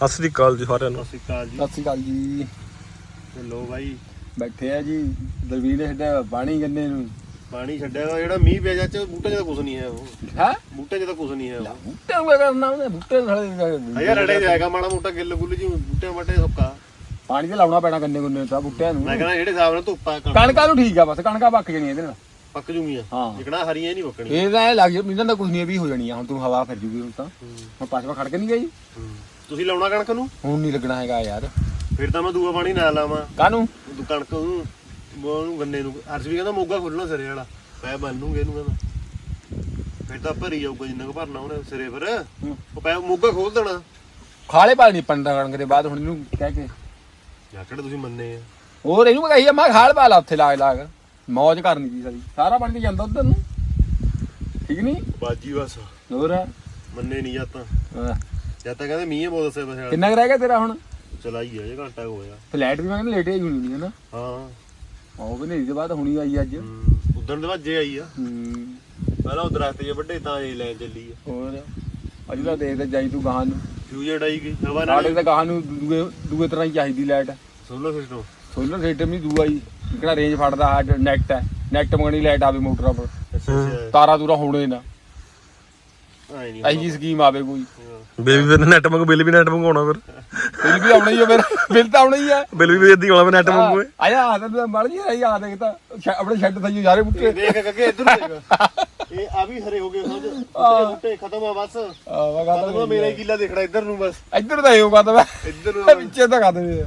ਸਤਿ ਸ੍ਰੀ ਅਕਾਲ ਜੀ ਸਾਰਿਆਂ ਨੂੰ। ਸਤਿ ਸ਼੍ਰੀ ਅਕਾਲ ਜੀ। ਸਤਿ ਸ਼੍ਰੀ ਅਕਾਲ ਜੀ। ਤੇ ਲੋ ਬਾਈ। ਬੈਠੇ ਆ ਜੀ ਦਲਵੀਰ ਨੇ ਛੱਡਿਆ ਪਾਣੀ ਗੰਨੇ ਨੂੰ। ਪਾਣੀ ਛੱਡਿਆ ਵਾ ਜਿਹੜਾ ਮੀਂਹ ਪਿਆ ਚਾਚਾ ਬੂਟੇ ਤਾਂ ਕੁਝ ਨਹੀਂ ਹੈ ਉਹ। ਹੈ? ਬੂਟੇ ਤਾਂ ਕੁਝ ਨਹੀਂ ਹੈ ਉਹ। ਬੂਟੇ ਨੂੰ ਕਰਨਾ ਉਹਨੇ ਬੂਟੇ ਥਲੇ ਹਜੇ ਰੜੇ ਜਾਏਗਾ ਮਾੜਾ ਮੋਟਾ ਗਿੱਲ ਗੁੱਲ ਜੀ ਬੂਟੇ ਮਟੇ ਸੁੱਕਾ ਪਾਣੀ ਤੇ ਲਾਉਣਾ ਪੈਣਾ ਗੰਨੇ ਗੁੰਨੇ ਤਾਂ ਬੂਟਿਆਂ ਨੂੰ। ਮੈਂ ਕਹਿੰਦਾ ਜਿਹੜੇ ਹਿਸਾਬ ਨਾਲ ਧੁੱਪਾ ਕਣਕਾਂ। ਨੂੰ ਠੀਕ ਆ ਬਸ ਕਣਕਾਂ ਪੱਕ ਜਾਣੀਆਂ ਇਹਦੇ ਨਾਲ। ਪੱਕ ਜੂਗੀਆਂ। ਹਾਂ। ਜਿਕਣਾ ਹਰੀਆਂ ਨਹੀਂ ਪੱਕਣੀਆਂ। ਇਹ ਤਾਂ ਲੱਗ ਜਾ ਮੈਨੂੰ ਤਾਂ ਕੁਝ ਨਹੀਂ ਵੀ ਹੋ ਜਾਣੀ ਆ ਹੁਣ ਤੂੰ ਹਵਾ ਫਿਰ ਜੂਗੀ ਹੁਣ ਤਾਂ। ਹੁਣ ਪਾਸਵਾ ਖੜ ਕੇ ਨਹੀਂ ਗਈ? ਹੂੰ। ਤੁਸੀਂ ਲਾਉਣਾ ਕਣਕ ਨੂੰ? ਹੁਣ ਨਹੀਂ ਲੱਗਣਾ ਹੈਗਾ ਯਾਰ। ਫਿਰ ਤਾਂ ਮੈਂ ਦੂਆ ਪਾਣੀ ਨਾ ਲਾਵਾਂ। ਕਾਹਨੂੰ? ਤੂੰ ਕਣਕ ਨੂੰ ਉਹਨੂੰ ਗੰਨੇ ਨੂੰ। ਅਰਸ਼ ਵੀ ਕਹਿੰਦਾ ਮੋਗਾ ਖੋਲਣਾ ਸਿਰੇ ਵਾਲਾ। ਪੈ ਬੰਨ ਲੂੰਗੇ ਇਹਨੂੰ ਕਹਿੰਦਾ। ਫਿਰ ਤਾਂ ਭਰੀ ਜਾਊਗਾ ਜਿੰਨਾ ਕੁ ਭਰਨਾ ਉਹਨੇ ਸਿਰੇ ਪਰ ਉਹ ਪੈ ਮੋਗਾ ਖੋਲ ਦੇਣਾ। ਖਾਲੇ ਪਾ ਨਹੀਂ ਪੰਡਾ ਕਣਕ ਦੇ ਬਾਅਦ ਹੁਣ ਇਹਨੂੰ ਕਹਿ ਕੇ। ਜਾਂ ਕਿਹੜੇ ਤੁਸੀਂ ਮੰਨੇ ਆ? ਹੋਰ ਇਹਨੂੰ ਮੈਂ ਕਹੀ ਆ ਮੈਂ ਕਿਹਾ ਖਾਲ ਪਾ ਲਾ ਉੱਥੇ ਲਾਗ ਲਾਗ। ਮੌਜ ਕਰਨੀ ਜੀ ਸਾਰੀ। ਸਾਰਾ ਪਾਣੀ ਤੇ ਜਾਂਦਾ ਉਧਰ ਨੂੰ। ਠੀਕ ਨਹੀਂ ਬਾਜੀ ਬਸ। ਹੋਰ? ਮੰਨੇ ਨਹੀਂ ਜਾਂ ਤਾਂ। ਜਾਂ ਤਾਂ ਕਹਿੰਦੇ ਮੀਂਹ ਬਹੁਤ ਦੱਸੇ ਬਸੇ ਕਿੰਨਾ ਕੁ ਰਹਿ ਗਿਆ ਤੇਰਾ ਹੁਣ? ਚਲਾਈ ਹੈ ਜੇ ਘੰਟਾ ਕੁ ਹੋਇਆ। ਫਲੈਟ ਵੀ ਮੈਂ ਕਹਿੰਦਾ ਲੇਟੇ ਹੀ ਹੋਣੀ ਨਹੀਂ ਹੈ ਨਾ? ਹਾਂ। ਉਹ ਵੀ ਨਹੀਂ ਦੇ ਬਾਅਦ ਹੁਣੀ ਆਈ ਅੱਜ। ਉਦਣ ਦੇ ਵੱਜੇ ਆਈ ਆ। ਹੂੰ। ਪਹਿਲਾਂ ਉਹ ਦਰਖਤ ਜੇ ਵੱਡੇ ਤਾਂ ਇਹ ਲੈ ਚੱਲੀ ਆ। ਹੋਰ? ਅੱਜ ਦਾ ਦੇਖਦੇ ਜਾਈ ਤੂੰ ਗਾਹਾਂ ਨੂੰ। ਫਿਊਜ਼ਰ ਡਾਈ ਗਈ ਹਵਾ ਸਾਡੇ ਨਾਲ ਤਾਂ ਗਾਹਾਂ ਨੂੰ ਦੂਏ ਦੂਏ ਤਰ੍ਹਾਂ ਹੀ ਚਾਹੀਦੀ light. Solar system solar system ਨਹੀਂ ਦੂਆ ਹੀ। ਜਿਹੜਾ ਰੇਂਜ ਫੜਦਾ ਆ ਨੈਟ ਹੈ। ਨੈਟ ਮੰਗਣੀ ਲਾਈਟ ਆਵੇ ਮੋਟਰਾਂ ਪਰ। ਅੱਛਾ ਤਾਰਾ ਤੂਰਾ ਹੋਣੇ ਨਾ। ਆਈ ਨਹੀਂ ਐਹੀ ਜੀ ਸਕੀਮ ਆਵੇ ਕੋਈ। ਬੇਬੀ ਫਿਰ ਨੈਟ ਮੰਗ ਬਿੱਲ ਵੀ ਨੈਟ ਮੰਗਾਉਣਾ ਫਿਰ। ਬਿੱਲ ਵੀ ਆਉਣਾ ਹੀ ਹੈ ਫਿਰ। ਬਿੱਲ ਤਾਂ ਆਉਣਾ ਹੀ ਹੈ ਬਿੱਲ ਵੀ ਇਦਾਂ ਆਉਣਾ ਨੈਟ ਮੰਗੂਏ ਆਇਆ ਆ ਤਾਂ ਮੜ ਜੀ ਰਹੀ ਆ ਦੇਖ ਤਾਂ ਸ਼ੈ- ਆਪਣੇ ਸ਼ੈੱਡ ਥਈ ਸਾਰੇ ਬੁੱਟੇ। ਦੇਖ ਅੱਗੇ ਇੱਧਰ ਦੇਖ। ਇਹ ਆ ਵੀ ਹਰੇ ਹੋ ਗਏ ਸਮਝ ਬੂਟੇ ਬੂਟੇ ਖਤਮ ਆ ਬਸ। ਆ ਵਾ ਖਤਮ ਆ ਮੇਰਾ ਹੀ ਕਿੱਲਾ ਦੇਖਣਾ ਇੱਧਰ ਨੂੰ ਬਸ। ਇੱਧਰ ਤਾਂ ਇਹੋ ਕਰਦਾ ਮੈਂ। ਇੱਧਰ ਨੂੰ ਵਿੱਚੇ ਤਾਂ ਕਰ ਦਿੰਦੇ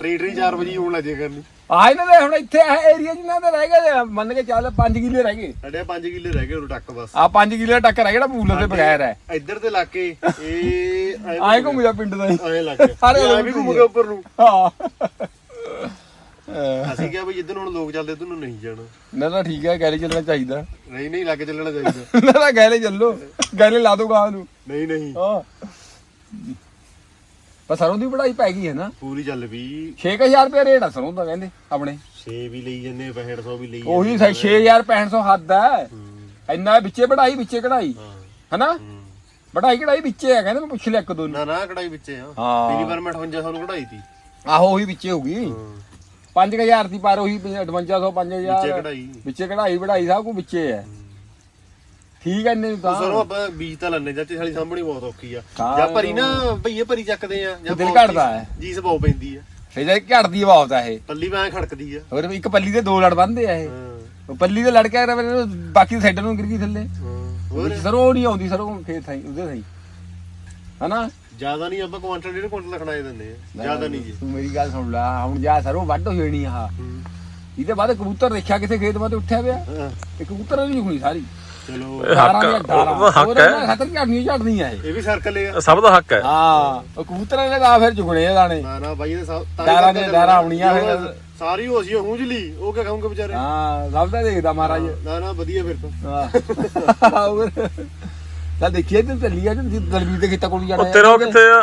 ਟਰੀ ਟਰੀ 4 ਵਜੇ ਹੋਣ ਲੱਗੇ ਕਰਨੀ। ਆ ਇਹਨਾਂ ਦੇ ਹੁਣ ਇੱਥੇ ਇਹ ਏਰੀਆ ਜਿੰਨਾ ਦੇ ਰਹਿ ਗਏ ਮੰਨ ਕੇ ਚੱਲ 5 ਕਿੱਲੇ ਰਹਿ ਗਏ। ਸਾਡੇ 5 ਕਿੱਲੇ ਰਹਿ ਗਏ ਉਹ ਟੱਕ ਬਸ। ਆ 5 ਕਿੱਲੇ ਦਾ ਟੱਕਰ ਹੈ ਜਿਹੜਾ ਪੂਲਰ ਦੇ ਬਗੈਰ ਹੈ। ਇੱਧਰ ਤੇ ਲਾ ਕੇ ਇਹ ਆਏ ਘੁੰਮ ਜਾ ਪਿੰਡ ਦਾ ਹੀ। ਐ ਲੱਗ ਗਿਆ ਸਾਰੇ ਇਹ ਵੀ ਘੁੰਮ ਗਿਆ ਉੱਪਰ ਨੂੰ। ਹਾਂ। ਅਸੀਂ ਕਿਹਾ ਬਈ ਜਿੱਦਨ ਹੁਣ ਲੋਕ ਚੱਲਦੇ ਤੈਨੂੰ ਨਹੀਂ ਜਾਣਾ। ਨਾ ਨਾ ਠੀਕ ਹੈ ਗੈਲੇ ਚੱਲਣਾ ਚਾਹੀਦਾ। ਨਹੀਂ ਨਹੀਂ ਲੱਗ ਚੱਲਣਾ ਚਾਹੀਦਾ। ਨਾ ਨਾ ਗੈਲੇ ਚੱਲੋ। ਗੈਲੇ ਲਾ ਦੋ ਗਾਹ ਨੂੰ। ਨਹੀਂ ਨਹੀਂ। ਹਾਂ। ਪਰ ਸਰੋਂ ਦੀ ਪੜਾਈ ਪੈ ਗਈ ਹੈ ਨਾ। ਪੂਰੀ ਚੱਲ ਵੀ 6000 ਰੁਪਏ ਰੇਟ ਆ ਸਰੋਂ ਦਾ ਕਹਿੰਦੇ ਆਪਣੇ। 6 ਵੀ ਲਈ ਜੰਨੇ 6500 ਵੀ ਲਈ ਉਹੀ 6500 ਹੱਦ ਹੈ। ਇੰਨਾ ਵਿੱਚੇ ਪੜਾਈ ਵਿੱਚੇ ਕਢਾਈ। ਹਨਾ। ਪੜਾਈ ਕਢਾਈ ਵਿੱਚੇ ਹੈ ਕਹਿੰਦੇ ਮੈਂ ਪੁੱਛ ਲਿਆ ਇੱਕ ਦੋ ਨੂੰ। ਨਾ ਕਢਾਈ ਵਿੱਚੇ ਆ। ਪੀਲੀ ਵਾਰ ਮੈਂ 5800 ਨੂੰ ਕਢਾਈ ਤੀ ਆਹੋ ਉਹੀ ਵਿੱਚੇ ਹੋ ਗਈ। ਹਾਂ, 5000 ਦੀ ਪਰ ਉਹੀ 5800 5000 ਵਿੱਚੇ ਕਢਾਈ। ਵਿੱਚੇ ਕਢਾਈ ਵਢਾਈ ਸਭ ਕੁ ਵਿੱਚੇ ਹੈ। ਠੀਕ ਹੈ ਇੰਨੇ ਤਾਂ। ਸਰੋਂ ਆਪਾਂ ਬੀਜ ਤਾਂ ਲੈਣੇ ਚਾਚੇ ਸਾਲੀ ਸਾਹਮਣੀ ਬਹੁਤ ਔਖੀ ਆ। ਹਾਂ, ਜਾਂ ਭਰੀ ਨਾ ਭਈਏ ਭਰੀ ਚੱਕਦੇ ਆ ਜਾਂ ਦਿਲ ਬਹੁਤ ਘੜਦਾ ਹੈ। ਜੀਸ ਬਹੁਤ ਪੈਂਦੀ ਆ। ਫੇਰ ਜੇ ਘੜਦੀ ਆਵਾਜ਼ ਆ ਇਹ। ਪੱਲੀ ਮੈਂ ਖੜਕਦੀ ਆ। ਹੋਰ ਇੱਕ ਪੱਲੀ ਦੇ ਦੋ ਲੜ ਬੰਦੇ ਆ ਇਹ। ਹਾਂ, ਉਹ ਪੱਲੀ ਦੇ ਲੜ ਕੇ ਫਿਰ ਬਾਕੀ ਸਾਈਡ ਨੂੰ ਗਿਰ ਗਈ ਥੱਲੇ। ਹਾਂ। ਹੋਰ? ਸਰੋਂ ਨਹੀਂ ਆਉਂਦੀ ਸਰੋਂ ਖੇਤ ਥਾਈ ਉਹਦੇ ਥਾਈ ਹਨਾ? ਜ਼ਿਆਦਾ ਨਹੀਂ ਆਪਾਂ ਕੁਆਂਟਲ ਡੇਢ ਕੁਆਂਟਲ ਖੜਾਏ ਦਿੰਦੇ ਆ। ਜ਼ਿਆਦਾ ਨਹੀਂ ਜੀ। ਤੂੰ ਮੇਰੀ ਗੱਲ ਸੁਣ ਲੈ ਹੁਣ ਜਾ ਸਰੋਂ ਵੱਢ ਹੋ ਜਾਣੀ ਆ ਇਹਦੇ ਬਾਅਦ ਕਬੂਤਰ ਦੇਖਿਆ ਕਿਸੇ ਖੇਤ ਮਾ ਤੇ ਉੱਠਿਆ ਪਿਆ। ਹਾਂ, ਤੇ ਕਬੂਤਰ ਨਹੀਂ ਜੁਗਣੀ ਸਾਰੀ। ਚਲੋ। ਹੱਕ ਉਹਦਾ ਹੱਕ ਹੈ। ਖਤਰ ਝੜਨੀ ਝੜਨੀ ਆ ਇਹ। ਵੀ ਸਰਕਲ ਆ। ਸਭ ਦਾ ਹੱਕ ਹੈ। ਹਾਂ ਉਹ ਕਬੂਤਰਾਂ ਨੇ ਤਾਂ ਫਿਰ ਜੁਗਣੇ ਆ ਦਾਣੇ। ਨਾ ਨਾ ਬਾਈ ਦੇ ਸਭ ਦਾਰਾਂ ਦੀਆਂ ਦਾਰਾਂ ਆਉਣੀਆਂ ਫਿਰ। ਸਾਰੀ ਹੋ ਸੀ ਹੂੰਜਲੀ ਉਹ ਕਿਆ ਖਾਉਂਗੇ ਵਿਚਾਰੇ? ਹਾਂ ਸਭ ਦਾ ਦੇਖਦਾ ਮਹਾਰਾਜ। ਨਾ ਨਾ ਵਧੀਆ ਫਿਰ ਤਾਂ। ਹਾਂ। ਤਾਂ ਦੇਖੀਏ ਤੇ ਚੱਲੀ ਆ ਤੇ ਦਲਵੀਰ ਦੇ ਖੇਤਾਂ ਕੋਲ ਜਾਣਾ। ਤੇਰਾ ਕਿੱਥੇ ਆ?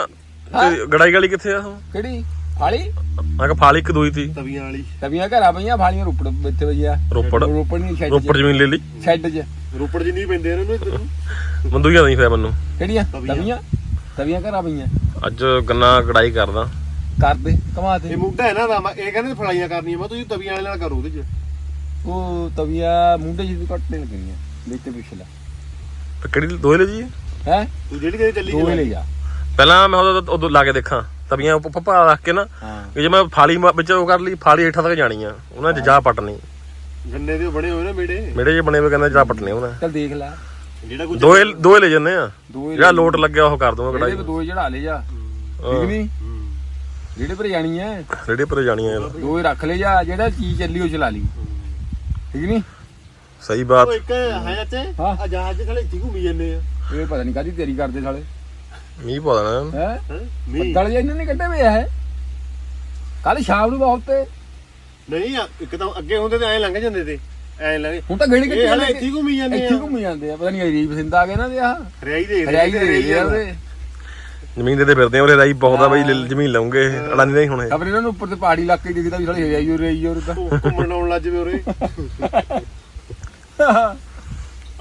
ਤੇ ਗੜਾਈ ਗਾਲੀ ਕਿੱਥੇ ਆ ਉਹ? ਕਿਹੜੀ? ਫਾਲੀ? ਮੈਂ ਕਿਹਾ ਫਾਲੀ ਇੱਕ ਦੋਈ ਤੀ। ਤਵੀਆਂ ਵਾਲੀ। ਤਵੀਆਂ ਘਰਾਂ ਪਈਆਂ ਫਾਲੀਆਂ ਰੋਪੜ ਇੱਥੇ ਵਜਿਆ ਰੋਪੜ। ਰੋਪੜ ਨਹੀਂ ਸ਼ੈੱਡ ਰੋਪੜ ਜ਼ਮੀਨ ਲੈ ਲਈ। ਸ਼ੈੱਡ 'ਚ। ਰੋਪੜ ਜਿੰਨੀ ਪੈਂਦੇ ਇਹਨਾਂ ਨੂੰ ਇੱਧਰ ਨੂੰ। ਮੰਦੂਈਆਂ ਨਹੀਂ ਫਿਰ ਮੈਨੂੰ? ਕਿਹੜੀਆਂ? ਤਵੀਆਂ। ਤਵੀਆਂ? ਤਵੀਆਂ ਘਰਾਂ ਪਈਆਂ। ਅੱਜ ਗੰਨਾ ਕੜਾਈ ਕਰਦਾ। ਕਰਦੇ ਕਮਾ ਇਹ ਤੇ ਮੁੱਢਾ ਹੈ ਨਾ ਦਾ ਮੈਂ- ਇਹ ਕਹਿੰਦੇ ਫਲਾਈਆਂ ਕਰਨੀਆਂ। ਮੈਂ ਤੁਸੀਂ ਤਵੀਆਂ ਵਾਲੇ ਨਾਲ ਕਰੋ ਉਹਦੇ ਚ। ਉਹ ਤਵੀਆਂ ਮੁੰਡੇ ਜਿਹੀ ਕੱਟਣੇ ਲੱਗਣੀਆਂ ਦੇਖਤੇ ਪਿਛਲਾ। ਤੇ ਕਿਹੜੀ ਦੋਏ ਲੈ ਜੀ ਹੈ? ਤੂੰ ਜਿਹੜੀ ਕਿਤੇ ਚੱਲੀ ਦੋ ਹੀ ਲੈ। ਜਾ। ਪਹਿਲਾਂ ਮੈਂ ਉਦੋਂ ਉਦੋਂ ਲਾ ਕੇ ਦੇਖਾਂ। ਤਵੀਆਂ ਉੱਪਰ ਪਪਾ ਰੱਖ ਕੇ ਨਾ ਹਾਂ। ਕਿ ਜੇ ਮੈਂ ਫਾਲੀ ਮ- ਵਿੱਚ ਉਹ ਕਰ ਲਈ ਫਾਲੀ ਹੇਠਾਂ ਤੱਕ ਜਾਣੀ ਆ ਉਹਨਾਂ 'ਚ ਜਾ ਪਟਣੀ ਗੰਨੇ ਦੇ ਬਣੇ ਹੋਏ ਨਾ ਮੇੜੇ ਮੇਰੇ ਜੇ ਬਣੇ ਹੋਏ ਕਹਿੰਦੇ ਜਾ ਪਟਣੇ ਉਹਨਾਂ ਚੱਲ ਦੇਖ ਲੈ। ਜਿਹੜਾ ਕੁਝ ਦੋਏ ਦੋਏ ਲੈ ਜੰਨੇ ਆ। ਜਿਹੜਾ ਲੋਟ ਲੱਗਿਆ ਉਹ ਕਰ ਦੂੰਗਾ ਜਿਹੜੇ ਕੜਾਈ ਵੀ ਦੋ ਹੀ ਚੜਾ ਲੈ ਜਾ ਠੀਕ। ਨਹੀਂ ਜਿਹੜੇ ਪਰ ਜਾਣੀ ਹੈ ਰੇੜੇ ਪਰ ਜਾਣੀ ਆ। ਯਾਰ ਦੋ ਹੀ ਰੱਖ ਲੈ ਜਾ ਜਿਹੜਾ ਚੀਜ਼ ਚੱਲੀ ਉਹ ਚਲਾ ਲਈ। ਠੀਕ ਨਹੀਂ ਸਹੀ ਬਾਤ। ਉਹ ਇੱਕ ਹੈ ਹਾਂ। ਆ ਜਹਾਜ਼ ਦੇ ਥਲੇ ਇੱਥੇ ਘੁੰਮੀ ਜਾਂਦੇ ਆ। ਇਹ ਪਤਾ ਨਹੀਂ ਕਾਦੀ ਤੇਰੀ ਕਰਦੇ ਸਾਲੇ। ਮੀਂਹ ਪਾ ਦੇਣਾ। ਹੈ? ਹੈਂ? ਮੀਂਹ। ਬੱਦਲ ਜੇ ਇਹਨਾਂ ਨੇ ਕੱਢੇ ਹੋਏ ਆ ਕੱਲ ਸ਼ਾਮ ਨੂੰ ਬਹੁਤ ਤੇ। ਨਹੀਂ ਆ, ਇੱਕ ਤਾਂ ਅੱਗੇ ਹੁੰਦੇ ਤੇ ਐਂ ਲੰਘ ਜਾਂਦੇ ਤੇ ਐਂ ਲੰਘ ਹੁਣ ਤਾਂ ਗੇੜੀ ਇਹ ਹਲੇ ਇੱਥੇ ਹੀ ਘੁੰਮੀ ਜਾਂਦੇ ਇੱਥੇ ਆ। ਹੀ ਘੁੰਮੀ ਜਾਂਦੇ ਆ ਪਤਾ ਨਹੀਂ ਅਜੀਬ ਸਿੰਦ ਆ ਗਏ ਨਾ ਦੇ ਆ ਹਰਿਆਈ ਦੇ ਹਰਿਆਈ ਦੇ ਰਹੀ ਆ ਉਹਦੇ ਜ਼ਮੀਨ ਦੇ ਤੇ ਫਿਰਦੇ ਆ ਰਾਈ ਬਹੁਤ ਆ ਬਈ ਲ- ਜ਼ਮੀਨ ਲਾਉਂਗੇ ਅੜਾਨੀ ਨਹੀਂ ਹੁਣ ਇਹ। ਖਬਰ ਇਹਨਾਂ ਨੂੰ ਉੱਪਰ ਤੇ ਪਹਾੜੀ ਇਲਾਕੇ ਦਿਖਦਾ ਵੀ ਸਾਲੇ ਹਰਿਆਈ ਹੋ ਰਹੀ ਔਰ ਤਾਂ। ਘੁੰਮਣ ਆਉਣ ਲੱਜ ਪਏ ਉਰੇ।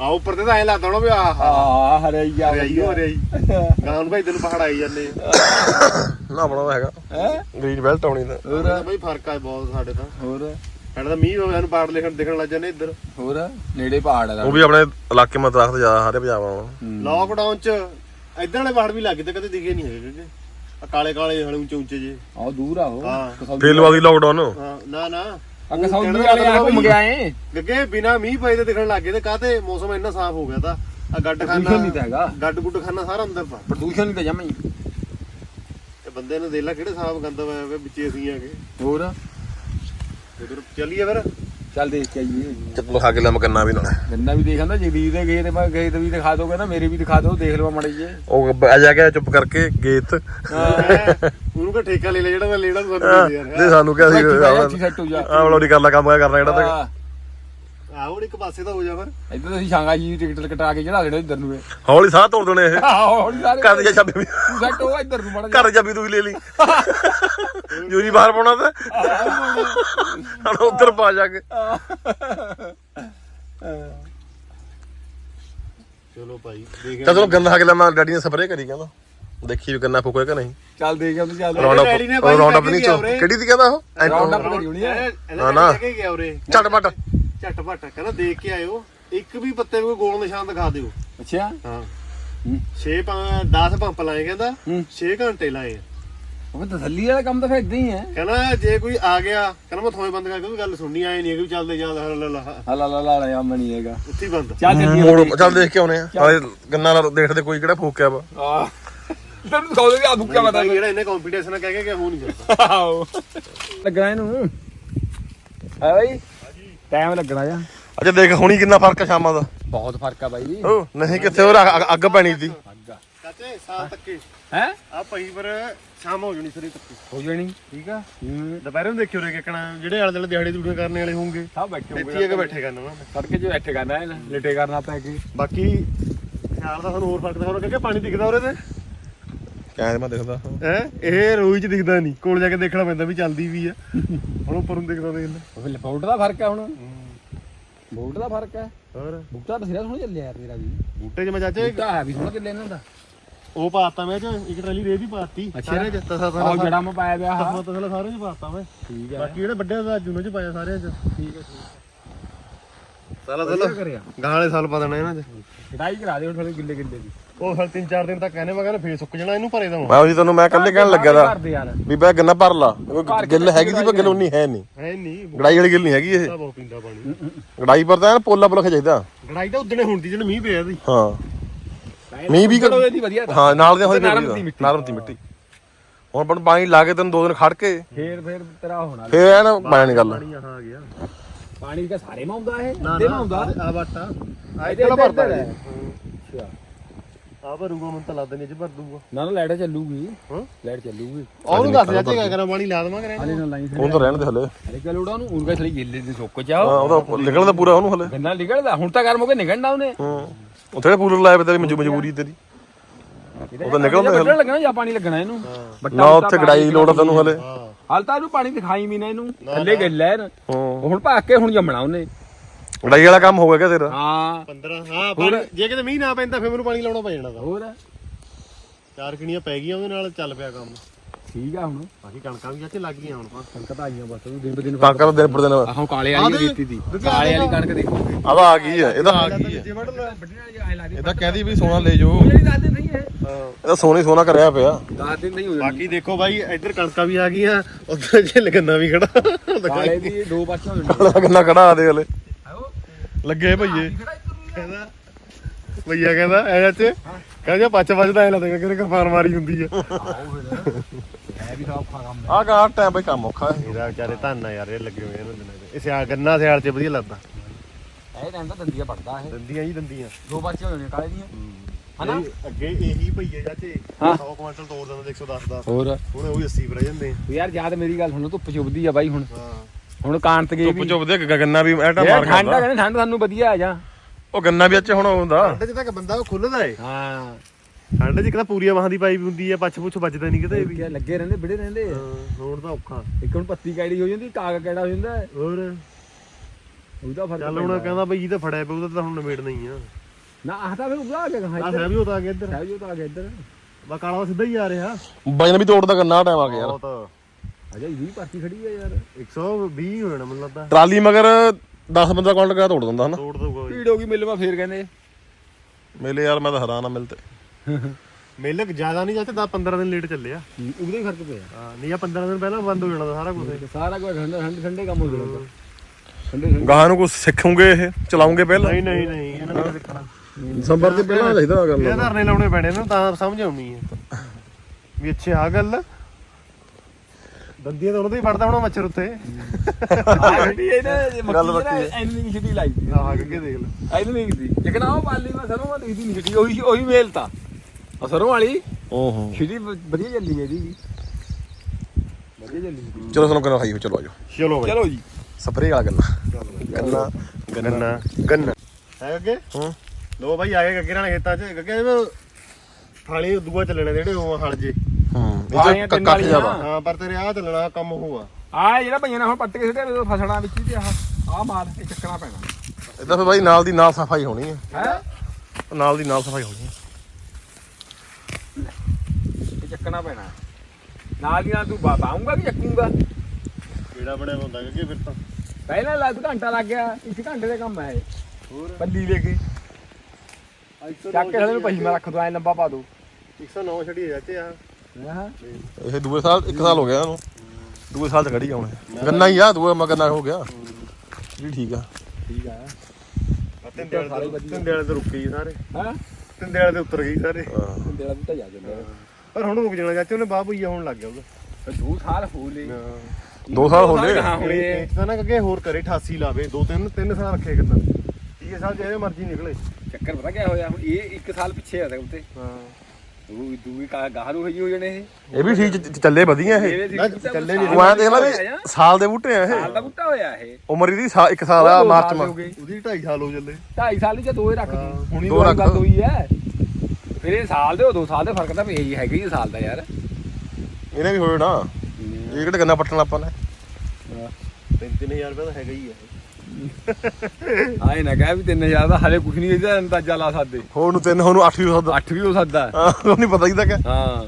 ਆ ਉੱਪਰ ਤੇ ਤਾਂ ਐ ਲੱਗਦਾ ਹੋਣਾ ਵੀ ਆਹ ਆ ਹਰਿਆਈ ਆ ਹਰਿਆਈ ਹੋ ਰਹੀ ਗਾਂ ਨੂੰ ਭਾਈ ਤੈਨੂੰ ਪਹਾੜ ਆਈ ਜਾਂਦੇ ਆ। ਨਾ ਬਣਾ ਹੈਗਾ। ਹੈ? ਗ੍ਰੀਨ ਬੈਲਟ ਆਉਣੀ ਤਾਂ। ਹੋਰ? ਬਈ ਫ਼ਰਕ ਆ ਬਹੁਤ ਸਾਡੇ ਤਾਂ। ਹੋਰ? ਸਾਡੇ ਤਾਂ ਮੀਂਹ ਹੋਵੇ ਸਾਨੂੰ ਪਾੜ ਲਿਖਣ ਦਿਖਣ ਲੱਗ ਜਾਂਦੇ ਇੱਧਰ। ਹੋਰ? ਨੇੜੇ ਪਹਾੜ ਆ ਉਹ ਵੀ ਆਪਣੇ ਇਲਾਕੇ ਮਤ ਰੱਖਦੇ ਜ਼ਿਆਦਾ ਸਾਰੇ ਪੰਜਾਬ ਆਉਣਾ ਲਾਕਡਾਊਨ ਚ ਇੱਧਰ ਵਾਲੇ ਪਹਾੜ ਵੀ ਲੱਗੇ ਤੇ ਕਦੇ ਦਿਖੇ ਨਹੀਂ ਹੈਗੇ ਕਿਉਂਕਿ। ਆ ਕਾਲੇ ਕਾਲੇ ਹਲੇ ਉੱਚੇ ਉੱਚੇ ਜੇ ਆ ਦੂਰ ਆ ਉਹ। ਲਵਾ ਦੀ ਲੋਕਡਾਊਨ ਹਾਂ ਨਾ ਨਾ। ਅੱਗੇ ਸੌਂਦੀ ਵਾਲੇ ਆ ਘੁੰਮ ਗਿਆ ਏ ਗੱਗੇ ਬਿਨਾ ਮੀਂਹ ਪਏ ਤੇ ਦਿਖਣ ਲੱਗੇ ਤੇ ਕਾਹਤੇ ਮੌਸਮ ਇੰਨਾ ਸਾਫ਼ ਹੋ ਗਿਆ ਤਾਂ। ਆ ਗੱਡ ਖਾਨਾ ਨਹੀਂ ਤਾਂ ਹੈਗਾ। ਗੱਡ ਗੁੱਡ ਖਾਨਾ ਸਾਰਾ ਅੰਦਰ ਪਾ। ਪ੍ਰਦੂਸ਼ਣ ਨਹੀਂ ਤਾਂ ਜਮਾ ਹੀ। ਤੇ ਬੰਦੇ ਨੇ ਦੇਖ ਲਾ ਕਿਹੜੇ ਸਾਫ਼ ਗੰਦ ਹੋਇਆ ਹੋਇਆ ਵਿੱਚੇ ਅਸੀਂ ਆਗੇ ਹੋਰ? ਉਧਰ ਚੱਲੀਏ ਫਿਰ। ਚੱਲ ਦੇਖ ਕੇ ਆਈਏ। ਚੱਲ ਖਾ ਕੇ ਲੈ ਮਕੰਨਾ ਵੀ ਨਾਲ ਗੰਨਾ ਵੀ ਦੇਖਾਂਦਾ ਜਗਦੀਪ ਦੇ ਗਏ ਤੇ ਮੈਂ ਗਏ ਤੇ ਵੀ ਦਿਖਾ ਦੋ ਕਹਿੰਦਾ ਮੇਰੇ ਵੀ ਦਿਖਾ ਦਿਓ ਦੇਖ ਲਵਾ ਮੜੀ ਜੇ ਉਹ ਆ ਜਾ ਕੇ ਚੁੱਪ ਕਰਕੇ ਗੇਤ ਉਹਨੂੰ ਕਾ ਠੇਕਾ ਲੈ ਲੈ ਜਿਹੜਾ ਮੈਂ ਲੈਣਾ ਤੁਹਾਨੂੰ ਦੇ ਯਾਰ। ਦੇ ਸਾਨੂੰ ਕਿਹਾ ਸੀ ਅੱਛੀ ਸੈੱਟ ਹੋ ਜਾ। ਆ ਬਲੋਰੀ ਕਰ ਲੈ ਕੰਮ ਕਰਨਾ ਜਿਹੜਾ ਤਾਂ ਹਾਂ। ਆਹ ਹੁਣ ਇੱਕ ਪਾਸੇ ਤਾਂ ਹੋ ਜਾ ਫਿਰ। ਇੱਧਰ ਅਸੀਂ ਸ਼ਾਂਘਾਈ ਜੀ ਟਿਕਟ ਕਟਾ ਕੇ ਚੜਾ ਦੇਣਾ ਇੱਧਰ ਨੂੰ ਇਹ। ਹੌਲੀ ਸਾਹ ਤੋੜ ਦੇਣੇ ਇਹ। ਆਹੋ ਹੌਲੀ ਸਾਰੇ ਕਰ ਦੇ ਛੱਬੀ ਤੂੰ ਸੈੱਟ ਹੋ ਇੱਧਰ ਨੂੰ ਮੜਾ ਘਰ ਚਾਬੀ ਤੂੰ ਹੀ ਲੈ ਲਈ। ਜੂਰੀ ਬਾਹਰ ਪਾਉਣਾ ਤੇ। ਹੁਣ ਉੱਧਰ ਪਾ ਜਾ ਕੇ। ਚਲੋ ਭਾਈ ਦੇਖ ਚੱਲ ਚਲੋ ਗੰਨਾ ਖਾ ਕੇ ਲੈ ਮੈਂ ਡੈਡੀ ਨੇ ਸਪਰੇਅ ਕਰੀ ਕਹਿੰਦਾ। ਦੇਖੀ ਵੀ ਗੰਨਾ ਫੁਕੋਏ ਕਿ ਨਹੀਂ। ਚੱਲ ਦੇਖ ਉਹਨੂੰ ਚੱਲ। ਰੌਂਡ ਡੈਡੀ ਨੇ ਬਾਈ ਅਪ ਲੈ ਕੇ ਨਹੀਂ ਚੋ। ਕਿਹੜੀ ਦੀ ਕਹਿੰਦਾ ਉਹ? ਰਾਉਂਡ ਅਪ ਕਰੀ ਹੋਣੀ ਹੈ ਨਾ ਨਾ। ਕੇ ਗਿਆ ਉਰੇ। ਝਟਪਟ ਕਹਿੰਦਾ ਦੇਖ ਕੇ ਆਇਓ। ਇੱਕ ਵੀ ਪੱਤੇ ਕੋਈ ਗੋਲ ਨਿਸ਼ਾਨ ਦਿਖਾ ਦਿਓ। ਅੱਛਾ। ਹਾਂ। ਹੂੰ। 6 10 ਪੰਪ ਲਾਏ ਕਹਿੰਦਾ। ਹੂੰ। 6 ਘੰਟੇ ਲਾਏ। ਉਹ ਤਸੱਲੀ ਵਾਲਾ ਕੰਮ ਤਾਂ ਫਿਰ ਇਦਾਂ ਹੀ ਹੈ। ਕਹਿੰਦਾ ਜੇ ਕੋਈ ਆ ਗਿਆ ਕਹਿੰਦਾ ਮੈਂ ਥੋਏ ਬੰਦ ਕਰਕੇ ਵੀ ਗੱਲ ਸੁਣਨੀ ਆਏ ਨਹੀਂ ਕਿ ਵੀ ਚੱਲਦੇ ਚੱਲਦੇ ਹਲਾ ਲਾ ਹਲਾ। ਲਾ ਲਾ ਲਾ ਮਣੀ ਹੈਗਾ। ਉੱਥੇ ਹੀ ਬੰਦ। ਚੱਲ ਚੱਲੀ ਮੋੜ ਚੱਲ ਦੇਖ ਕੇ ਆਉਨੇ ਆ। ਨਾਲੇ ਗੰਨਾ ਨਾਲ ਦੇਖਦੇ ਕੋਈ ਕਿਹੜਾ ਫੂਕਿਆ ਵਾ। ਆ ਤੈਨੂੰ ਸੌ ਦੇ ਆ ਬੁੱਕਾ ਪਤਾ ਜਿਹੜਾ ਇਹਨੇ ਕੰਪੀਟੀਸ਼ਨ ਕਹਿ ਕੇ ਕਿ ਹੋ ਨਹੀਂ ਆਓ ਲੱਗਣਾ ਇਹਨੂੰ। ਹੈ ਬਾਈ। ਟਾਈਮ ਲੱਗਣਾ ਜਾਂ ਅੱਛਾ ਦੇਖ ਹੁਣੀ ਕਿੰਨਾ ਫ਼ਰਕ ਆ ਸ਼ਾਮਾਂ ਦਾ? ਬਹੁਤ ਫ਼ਰਕ ਆ ਬਾਈ ਉਹ ਨਹੀਂ ਕਿੱਥੇ ਹੋਰ ਅੱਗ- ਅੱਗ ਪੈਣੀ ਸੀ? ਚਾਚੇ ਸਾਲ ਤੱਕੇ। ਹੈ? ਆ ਪਈ ਪਰ ਸ਼ਾਮ ਹੋ ਜਣੀ ਸਰੀ ਤੱਕੇ। ਹੋ ਜਾਣੀ। ਠੀਕ ਆ? ਦੁਪਹਿਰੇ ਨੂੰ ਦੇਖਿਓ ਰੇ ਕਿਕਣਾ ਜਿਹੜੇ ਆਲੇ ਦੁਆਲੇ ਦਿਹਾੜੀ ਦੂੜੀਆਂ ਕਰਨ ਵਾਲੇ ਹੋਣਗੇ। ਸਭ ਬੈਠੇ ਇੱਥੇ ਹੀ ਆ ਕੇ ਬੈਠੇ ਕਰਨ ਉਹਨਾਂ ਨੇ। ਸੜਕੇ 'ਚ ਬੈਠੇ ਕਰਨਾ ਹੈ ਲੇਟੇ ਕਰਨਾ ਪੈ ਕੇ। ਬਾਕੀ ਖਿਆਲ ਦਾ ਸਾਨੂੰ ਹੋਰ ਫ਼ਰਕ ਤਾਂ ਹੋਰ ਕਿਉਂਕਿ ਪਾਣੀ ਦਿਖਦਾ ਉਹਦੇ ਤੇ। ਮੈਂ ਦੇਖਦਾ ਹੈ। ਇਹ ਰੋਈ ਚ ਦਿਖਦਾ ਨਹੀਂ। ਕੋਲ ਜਾ ਕੇ ਦੇਖਣਾ ਪੈਂਦਾ ਵੀ ਚੱਲਦੀ ਵੀ ਆ। ਹੁਣ ਉੱਪਰ ਨੂੰ ਦਿਖਦਾ ਦੇਖ ਲੈ। ਉਹ ਬੋਲਟ ਦਾ ਫ਼ਰਕ ਹੈ ਹੁਣ। ਬੋਲਟ ਦਾ ਫ਼ਰਕ ਹੈ ਹੋਰ? ਬੂਟਾ ਤਾਂ ਸਿਰਾ ਸੋਹਣਾ ਚੱਲਿਆ ਯਾਰ ਤੇਰਾ ਵੀ। ਬੂਟੇ ਚ ਮੈਂ ਚਾਚੇ ਬੂਟਾ ਹੈ ਵੀ ਸੋਹਣਾ ਚੱਲਿਆ ਇਹਨਾਂ ਦਾ। ਉਹ ਪਾਤਾ ਮੈਂ ਚ ਇੱਕ ਟਰਾਲੀ ਰੇਹ ਦੀ ਪਾਤੀ। ਅੱਛਾ। ਸਾਰੇ ਚ ਤਸਾ ਆਹ ਜੜਾ ਮੈਂ ਪਾਇਆ ਪਿਆ ਹਾਂ ਤਸਾ ਤਸਾ ਸਾਰੇ ਚ ਪਾਤਾ ਮੈਂ। ਠੀਕ ਹੈ ਬਾਕੀ ਜਿਹੜੇ ਵੱਡੇ ਦਾ ਜੂਨੋ ਚ ਪਾਇਆ ਸਾਰਿਆਂ ਚ। ਠੀਕ ਹੈ ਸਾਲਾ ਵਧੀਆ ਕਰਿਆ। ਗਾਂ ਵਾਲੇ ਸਾਲ ਪਾ ਦੇਣਾ ਇਹਨਾਂ ਚ। ਕਢਾਈ ਕਰਾ ਦੇ ਹੁਣ ਥੋੜੇ ਗਿੱਲੇ ਗਿੱਲੇ ਦੀ। ਉਹ ਸਾਲ ਤਿੰਨ ਚਾਰ ਦਿਨ ਤੱਕ ਕਹਿੰਦੇ ਮੈਂ ਕਹਿੰਦਾ ਫੇਰ ਸੁੱਕ ਜਾਣਾ ਇਹਨੂੰ ਭਰੇ ਦਵਾਂ। ਮੈਂ ਉਹਦੀ ਤੈਨੂੰ ਮੈਂ ਕੱਲੇ ਕਹਿਣ ਲੱਗਿਆ ਦਾ ਕਰਦੇ ਯਾਰ। ਵੀ ਬੈ ਗੰਨਾ ਭਰ ਲਾ। ਉਹ ਗਿੱਲ ਹੈਗੀ ਸੀ ਪਰ ਗਿੱਲ ਉਨੀ ਹੈ ਨਹੀਂ। ਹੈ ਨਹੀਂ। ਗੜਾਈ ਵਾਲੀ ਗਿੱਲ ਨਹੀਂ ਹੈਗੀ ਇਹ। ਬਹੁਤ ਪੀਂਦਾ ਪਾਣੀ। ਗੜਾਈ ਪਰ ਤਾਂ ਪੋਲਾ ਪੋਲਾ ਚਾਹੀਦਾ ਗੜਾਈ ਤਾਂ ਉਦਣੇ ਹੁੰਦੀ ਜਦੋਂ ਮੀਂਹ ਪਿਆ ਸੀ ਹਾਂ। ਮੀਂਹ ਵੀ ਚਲੋ ਇਹਦੀ ਵਧੀਆ ਹਾਂ ਨਾਲ ਦੇ ਹੋਈ ਨਰਮ ਸੀ ਮਿੱਟੀ। ਨਰਮ ਸੀ ਮਿੱਟੀ। ਹੁਣ ਬਣ ਪਾਣੀ ਲਾ ਕੇ ਤੈਨੂੰ ਦੋ ਦਿਨ ਖੜ ਕੇ। ਫੇਰ ਫੇਰ ਤੇਰਾ ਹੋਣਾ। ਫੇਰ ਐਨ ਪਾਣੀ ਗੱਲ। ਪਾਣੀ ਆ ਗਿਆ। ਪਾਣੀ ਦਾ ਸਾਰੇ ਮਾ ਆਉਂਦਾ ਇਹ ਅੱਧੇ ਮਾ ਆਉਂਦਾ ਆ ਬਾਟਾ ਆ। ਇੱਥੇ ਭਰਦਾ ਹੈ। ਹੈ। ਅੱਛਾ ਆ ਭਰੂਗਾ ਮੈਨੂੰ ਤਾਂ ਲੱਗਦਾ ਨਹੀਂ ਭਰ ਦੂਗਾ। ਨਾ ਨਾ ਲਾਈਟ ਚੱਲੂਗੀ। ਹਾਂ? ਲਾਈਟ ਚੱਲੂਗੀ। ਉਹਨੂੰ ਦੱਸ ਜਾ ਕੇ ਕਰਾਂ ਪਾਣੀ ਲਾ ਦੇਵਾਂ ਕਰਾਂ ਹਾਲੇ ਨਾ। ਲਾਈ ਉਹਨੂੰ ਤਾਂ ਰਹਿਣ ਦੇ ਹਲੇ। ਹਲੇ ਕਿ ਲੋੜਾ ਉਹਨੂੰ ਉਰਗਾ ਥਲੀ ਗਿੱਲੇ ਦੀ ਸੁੱਕ ਹਾਂ ਜਾਓ ਉਹਦਾ ਨਿਕਲਦਾ ਪੂਰਾ ਉਹਨੂੰ ਹਲੇ। ਗੰਨਾ ਨਿਕਲਦਾ ਹੁਣ ਤਾਂ ਗਰਮ ਹੋ ਕੇ ਨਿਕਲਣਾ ਉਹਨੇ। ਹਾਂ। ਉੱਥੇ ਪੂਲਰ ਲਾਇਆ ਤੇਰੀ ਮਜਬੂ- ਮਜਬੂਰੀ ਤੇਰੀ। ਉਹ ਤਾਂ ਨਿਕਲਦਾ ਵੱਢਣ ਲੱਗਣਾ ਜਾਂ ਪਾਣੀ ਲੱਗਣਾ ਇਹਨੂੰ? ਨਾ ਉੱਥੇ ਗੜਾਈ ਲੋੜ ਤੈਨੂੰ ਹਲੇ। ਹਾਂ। ਹਾਲ ਤਾਂ ਇਹਨੂੰ ਪਾਣੀ ਦਿਖਾਈ ਵੀ ਨਾ ਇਹਨੂੰ। ਥੱਲੇ ਗਿੱਲਾ ਹੈ ਨਾ। ਹਾਂ। ਹੁਣ ਭਾਗ ਕੇ ਹੁਣ ਜੰਮਣਾ ਉਹਨੇ। ਗੜਾਈ ਵਾਲਾ ਕੰਮ ਹੋ ਗਿਆ ਕਿ ਤੇਰਾ ਹਾਂ। 15 ਹਾਂ ਪਾਣੀ ਜੇ ਕਿਤੇ ਮੀਂਹ ਨਾ ਪੈਂਦਾ ਫਿਰ ਮੈਨੂੰ ਪਾਣੀ ਲਾਉਣਾ ਪੈ ਜਾਣਾ ਤਾਂ। ਹੋਰ? ਚਾਰ ਕਿਣੀਆਂ ਪੈ ਗਈਆਂ ਉਹਦੇ ਨਾਲ ਚੱਲ ਪਿਆ ਕੰਮ। ਠੀਕ ਆ ਹੁਣ। ਬਾਕੀ ਕਣਕਾਂ ਵੀ ਚਾਚੇ ਲੱਗ ਗਈਆਂ ਹੁਣ। ਤਾਂ ਕਣਕ ਤਾਂ ਆਈਆਂ ਬਸ ਉਹ ਦਿਨ ਬ ਦਿਨ ਤਾਂ ਦਿਨ ਪਰ ਦਿਨ ਆਹੋਂ ਕਾਲੇ ਵਾਲੀ ਦਿੱਤੀ ਦੀ ਕਾਲੇ ਵਾਲੀ ਕਣਕ ਦੇਖੋ। ਆ ਗਈ ਹੈ ਇਹਦਾ ਆ ਗਈ ਹੈ ਜੇ ਵੱਢ ਲੈ ਵੱਢਣ ਵਾਲੀ ਆਏ ਲੱਗਦੀ ਇਹਦਾ ਕਹਿੰਦੀ ਵੀ ਸੋਨਾ ਲੈ ਜਾਓ। ਹੈ ਇਹਦਾ ਸੋਨੇ ਸੋਨਾ ਕਰਿਆ ਪਿਆ। ਦਸ ਦਿਨ ਨਹੀਂ ਹੋ ਬਾਕੀ ਦੇਖੋ ਬਾਈ ਇੱਧਰ ਕਣਕਾਂ ਵੀ ਆ ਗਈਆਂ ਉੱਧਰ ਜੇ ਲਗੰਨਾ ਵੀ ਖੜਾ। ਕਾਲੇ ਦੀ ਦੋ ਪਾਸੇ ਹੋ ਕਿੰਨਾ ਖੜਾ ਆ ਦੇ ਹਲੇ ਲੱਗੇ ਭਈਏ। ਕਹਿੰਦਾ ਭਈਆ ਕਹਿੰਦਾ ਐ ਚਾਚੇ ਕਹਿੰਦਾ ਪੱਛ ਵੱਜਦਾ ਐ ਲੱਗਦਾ ਕਿ ਕਫਾਰ ਮਾਰੀ ਹੁੰਦੀ ਆ। ਆਓ ਫਿਰ। ਹੈ ਵੀ ਤਾਂ ਔਖਾ ਕੰਮ ਆ ਗਾ ਟਾਈਮ ਬਈ ਕੰਮ ਔਖਾ ਹੈ। ਇਹਦਾ ਵਿਚਾਰੇ ਧੰਨ ਆ ਯਾਰ ਇਹ ਲੱਗੇ ਹੋਏ ਇਹਨਾਂ ਦਿਨਾਂ ਦੇ। ਇਹ ਸਿਆਲ ਗੰਨਾ ਸਿਆਲ ਚ ਵਧੀਆ ਲੱਗਦਾ। ਹੈ ਇਹ ਟਾਈਮ ਤਾਂ ਦੰਦੀਆਂ ਪੜਦਾ ਇਹ। ਦੰਦੀਆਂ ਹੀ ਦੰਦੀਆਂ। ਦੋ ਪਾਸੇ ਹੋ ਜਾਣਗੇ ਕਾਲੇ ਦੀਆਂ? ਹਨਾ? ਇਹ ਅੱਗੇ ਇਹੀ ਭਈਏ ਚਾਚੇ। ਹਾਂ। 100 ਕੁਇੰਟਲ ਤੋੜ ਦਿੰਦੇ 110 10 ਹੋਰ? ਹੁਣ ਉਹ 80 ਰਹਿ ਜਾਂਦੇ ਯਾਰ ਯਾਦ ਮੇਰੀ ਗੱਲ ਧੁੱਪ ਚੁੱਭਦੀ ਆ ਬਾਈ ਹੁਣ। ਹਾਂ। ਹੁਣ ਕਾਂਤ ਗਏ ਚੁੱਪ ਵੀ ਚੁੱਪ ਦੇ ਗੰਨਾ ਵੀ ਐਟਾ ਯਾਰ ਮਾਰ ਠੰਡ ਆ ਗਿਆ ਕਹਿੰਦੇ ਠੰਡ ਸਾਨੂੰ ਵਧੀਆ ਆ ਜਾ। ਉਹ ਗੰਨਾ ਵੀ ਅੱਛੇ ਹੁਣ ਹੁੰਦਾ ਠੰਡ ਚ ਤੱਕ ਬੰਦਾ ਉਹ ਖੁੱਲਦਾ ਏ। ਹਾਂ। ਠੰਡ ਚ ਇੱਕ ਤਾਂ ਪੂਰੀਆਂ ਬਾਹਾਂ ਦੀ ਪਾਈ ਵੀ ਹੁੰਦੀ ਆ ਪੱਛ ਪੁੱਛ ਵੱਜਦਾ ਨਹੀਂ ਕਿਤੇ ਵੀ। ਲੱਗੇ ਰਹਿੰਦੇ ਬਿੜੇ ਰਹਿੰਦੇ। ਹਾਂ, ਹੁਣ ਤਾਂ ਔਖਾ। ਇੱਕ ਹੁਣ ਪੱਤੀ ਕੈੜੀ ਹੋ ਜਾਂਦੀ ਕਾਗ ਕੈੜਾ ਹੋ ਜਾਂਦਾ। ਹੋਰ? ਉਹਦਾ ਫ਼ਰਕ ਚੱਲ ਹੁਣ ਕਹਿੰਦਾ ਬਈ ਇਹ ਤਾਂ ਫੜਿਆ ਪਿਆ ਉਹਦਾ ਤਾਂ ਹੁਣ ਨਿਬੇੜਨਾ ਹੀ ਆ। ਨਾ ਆਹ ਤਾਂ ਫਿਰ ਉਹਦਾ ਆ ਗਿਆ ਆ ਕਹਾਂ ਸਹਿਬ ਵੀ ਉਹ ਤਾਂ ਆ ਗਿਆ ਇੱਧਰ। ਸਾਹਿਬ ਜੀ ਤਾਂ ਆ ਗਿਆ ਇੱਧਰ। ਬਾ ਕਾਲਾ ਸਿੱਧਾ ਹੀ ਆ ਰਿਹਾ। ਵਜਨ ਵੀ ਤੋੜਦਾ ਕਰਨਾ ਟਾਈਮ ਆ ਗਿਆ ਯਾਰ। ਬਹੁਤ। ਅਜਾ 20 ਪਾਰਟੀ ਖੜੀ ਆ ਯਾਰ। 120 ਹੋਣਾ ਮੈਨੂੰ ਲੱਗਦਾ। ਟਰਾਲੀ ਮਗਰ 10 15 ਕੁਇੰਟਲ ਕਾ ਤੋੜ ਦਿੰਦਾ ਹਨਾ। ਤੋੜ ਦਊਗਾ ਬਈ। ਭੀੜ ਹੋ ਗਈ ਮਿਲਵਾ ਫੇਰ ਕਹਿੰਦੇ। ਮੇਲੇ ਯਾਰ ਮੈਂ ਤਾਂ ਹੈਰਾਨ ਆ ਮਿਲ ਤੇ। ਮੇਲੇ ਜ਼ਿਆਦਾ ਨਹੀਂ ਜਾਂਦੇ 10 15 ਦਿਨ ਲੇਟ ਚੱਲਿਆ ਉਹਦੇ ਹੀ ਫ਼ਰਕ ਪਿਆ। ਹਾਂ ਨਹੀਂ ਆ 15 ਦਿਨ ਪਹਿਲਾਂ ਬੰਦ ਹੋ ਜਾਣਾ ਸਾਰਾ ਕੁਝ ਸਾਰਾ ਕੁਝ ਠੰਡੇ ਠੰਡੇ ਠੰਡੇ ਕੰਮ ਹੋ ਜਾਣਾ ਠੰਡੇ ਠੰਡੇ। ਗਾਹਾਂ ਨੂੰ ਕੁਝ ਸਿੱਖੂਗੇ ਇਹ? ਚਲਾਉਂਗੇ ਪਹਿਲਾਂ? ਨਹੀਂ ਨਹੀਂ ਨਹੀਂ ਇਹਨਾਂ ਨੂੰ ਸਿੱਖਣਾ। ਦਸੰਬਰ ਦੇ ਪਹਿਲਾਂ ਚਾਹੀਦਾ ਇਹ ਕਰਨਾ ਧਰਨੇ ਲਾਉਣੇ ਪੈਣੇ ਨੇ ਤਾਂ ਸਮਝ ਆਉਣੀ ਹੈ ਵੀ ਅੱਛੇ ਆ ਗੱਲ। ਦੰਦੀਆਂ ਤਾਂ ਉਹਨਾਂ ਦੇ ਹੀ ਫੜਦਾ ਹੋਣਾ ਮੱਛਰ ਉੱਤੇ। ਗੱਡੀ ਇਹਨੇ ਗੱਲ ਮੱਕੀ ਵੱਖਰੀ ਨਾ ਐਨੀ ਨਹੀਂ ਛਿੱਟੀ ਲਾਈ। ਆਹ ਅੱਗੇ ਦੇਖ ਲੈ। ਐਨੀ ਨਹੀਂ ਸੀ ਲੇਕਿਨ ਆਹ ਪਾਲੀ ਮੈਂ ਸਰੋਂ ਵਾਲੀ ਦੀ ਨਹੀਂ ਛਿੱਟੀ ਉਹੀ ਉਹੀ ਮੇਲ ਤਾਂ ਆ ਸਰੋਂ ਵਾਲੀ? ਓਹੋ। ਛਿੱਟੀ ਵ- ਵਧੀਆ ਚੱਲੀ ਇਹਦੀ ਵੀ ਵਧੀਆ ਚੱਲੀ ਚਲੋ ਸਾਨੂੰ ਕਰਨਾ ਖਾਈ ਚਲੋ ਆਜੋ। ਚਲੋ ਬਈ। ਚਲੋ ਜੀ। ਸਪਰੇਅ ਵਾਲਾ ਗੰਨਾ। ਗੰਨਾ ਗੰਨਾ ਗੰਨਾ। ਹੈ ਅੱਗੇ? ਹੂੰ। ਲੋ ਬਾਈ ਆ ਗਏ ਗੱਗੇ ਨਾਲ ਖੇਤਾਂ 'ਚ। ਗੱਗੇ ਨੂੰ ਥਾਲੀ ਦੂਆ ਚੱਲਣੇ ਜਿਹੜੇ ਉਹ ਹਲ ਜੇ। ਹੂੰ ਇਹ ਕੱਖ ਵਾਲੀਆਂ। ਜ਼ਿਆਦਾ ਹਾਂ ਪਰ ਤੇਰੇ ਆ ਚੱਲਣਾ ਆਹ ਕੰਮ ਉਹ ਆ ਆ ਜਿਹੜਾ ਭਈਆਂ ਨੇ ਹੁਣ ਪੱਟ ਕੇ ਸਿੱਟਿਆ ਫਸਣਾ ਵਿੱਚ ਹੀ ਤੇ ਆਹ ਆਹ ਮਾਰ ਇਹ ਚੱਕਣਾ ਪੈਣਾ। ਇਦਾਂ ਫਿਰ ਬਾਈ ਨਾਲ ਦੀ ਨਾਲ ਸਫ਼ਾਈ ਹੋਣੀ ਹੈ। ਹੈ? ਨਾਲ ਦੀ ਨਾਲ ਸਫ਼ਾਈ ਹੋਣੀ ਹੈ ਇਹ ਚੱਕਣਾ ਪੈਣਾ। ਨਾਲ ਦੀ ਨਾਲ ਤੂੰ ਬਾ- ਬਾਊਂਗਾ ਕਿ ਚੱਕੂਗਾ? ਕਿਹੜਾ ਬਣਿਆ ਹੁੰਦਾ ਗੱਗੇ ਫਿਰ ਤਾਂ? ਪਹਿਲਾਂ ਲੱਗ ਘੰਟਾ ਲੱਗ ਗਿਆ ਇੱਕ ਘੰਟੇ ਦਾ ਕੰਮ ਹੈ ਹੋਰ? ਪੱਲੀ ਲੈ ਕੇ। ਚੱਕ ਕੇ ਹਲੇ ਨੂੰ ਪਹੀਮਾ ਰੱਖ ਦੋ ਐ ਲੰਬਾ ਪਾ ਦੋ। 109 ਛੜੀ ਜਾਂਦੇ ਆ ਹਾਂ? ਇਹ ਦੂਏ ਸਾਲ ਇੱਕ ਸਾਲ ਹੋ ਗਿਆ ਇਹਨੂੰ। ਦੂਏ ਸਾਲ ਚ ਖੜੀ ਆਉਣੇ ਗੰਨਾ ਹੀ ਆ ਦੂਆ ਮੈਂ ਗੰਨਾ ਹੋ ਗਿਆ। ਜੀ ਠੀਕ ਆ। ਠੀਕ ਆ। ਤਿੰਦੇ ਵਾਲੇ ਤੇ- ਤਿੰਦੇ ਵਾਲੇ ਤੇ ਰੁਕ ਗਈ ਸਾਰੇ। ਹਾਂ? ਤਿੰਦੇ ਵਾਲੇ ਤੇ ਉੱਤਰ ਗਈ ਸਾਰੇ। ਹਾਂ। ਦੇਲਾ ਬੂਟਾ ਜਾ ਜਾਂਦਾ ਪਰ ਹੁਣ ਰੁਕ ਜਾਣਾ ਚਾਚੇ ਉਹਨੇ ਬਾਹ ਭਈਆ ਹੋਣ ਲੱਗ ਗਿਆ ਉਹਦਾ। ਦੋ ਸਾਲ ਹੋ ਲਏ ਦੋ ਸਾਲ ਹੋ ਗਏ? ਹਾਂ ਹੁਣ ਇਹ ਤਾਂ ਨਾ ਅੱਗੇ ਹੋਰ ਕਰੇ 88 ਲਾਵੇ ਦੋ ਤਿੰਨ ਤਿੰਨ ਸਾਲ ਰੱਖੇ ਕਿੰਨਾ 30 ਸਾਲ ਜਿਹੜੇ ਮਰਜ਼ੀ ਨਿਕਲੇ। ਚੱਕਰ ਪਤਾ ਕਿਆ ਹੋਇਆ ਹੁਣ ਇਹ ਇੱਕ ਸਾਲ ਪਿੱਛੇ ਆ ਉੱਤੇ। ਹਾਂ। ਦੂ ਦੂਈ ਕਾ ਗਾਹਰੂ ਹੋਈ ਹੋ ਜਣੇ ਇਹ। ਇਹ ਵੀ ਠੀਕ ਚੱਲੇ ਵਧੀਆ ਇਹ। ਨਾ, ਚੱਲੇ ਨੀ। ਉਹ ਐਂ ਦੇਖ ਲੈ ਵੀ ਸਾਲ ਦੇ ਬੂਟੇ ਆ ਸਾਲ ਦਾ ਇਹ। ਬੂਟਾ ਹੋਇਆ ਇਹ। ਉਮਰ ਇਹਦੀ ਸਾ- ਇੱਕ ਸਾਲ ਆ ਮਾਰਚ ਮਾ। ਉਹਦੀ 2.5 ਸਾਲ ਹੋ ਚੱਲੇ। 2.5 ਸਾਲ ਚ ਦੋ ਹੀ ਰੱਖ। ਦੂੰ ਹੁਣੀ ਦੋ ਦੋ ਰੱਖ। ਗੱਲ ਹੋਈ ਹੈ ਫਿਰ ਇਹ ਸਾਲ ਦੇ ਉਹ ਦੋ ਸਾਲ ਦੇ ਫ਼ਰਕ ਤਾਂ ਇਹੀ ਹੈਗਾ ਹੀ ਸਾਲ ਦਾ ਯਾਰ। ਇਹਨੇ ਵੀ ਹੋਏ ਨਾ ਇਹ ਕਿਹੜੇ ਗੰਨਾ ਪੱਟਣਾ ਆਪਾਂ ਨੇ? 3-3000 ਰੁਪਏ ਤਾਂ ਹੈਗਾ ਹੀ ਆ। ਆਏ ਨਾ ਕਹਿ ਵੀ 3000 ਦਾ ਹਲੇ ਕੁਝ ਨਹੀਂ ਇਹਦਾ ਅੰਦਾਜ਼ਾ ਲਾ ਸਕਦੇ। ਹੋਰ ਨੂੰ ਤਿੰਨ ਹੁਣ 8 ਵੀ ਹੋ ਸਕਦਾ। 8 ਵੀ ਹੋ ਸਕਦਾ। ਹੈ। ਹਾਂ ਉਹ ਨਹੀਂ ਪਤਾ ਇਹਦਾ ਕਿ ਹਾਂ।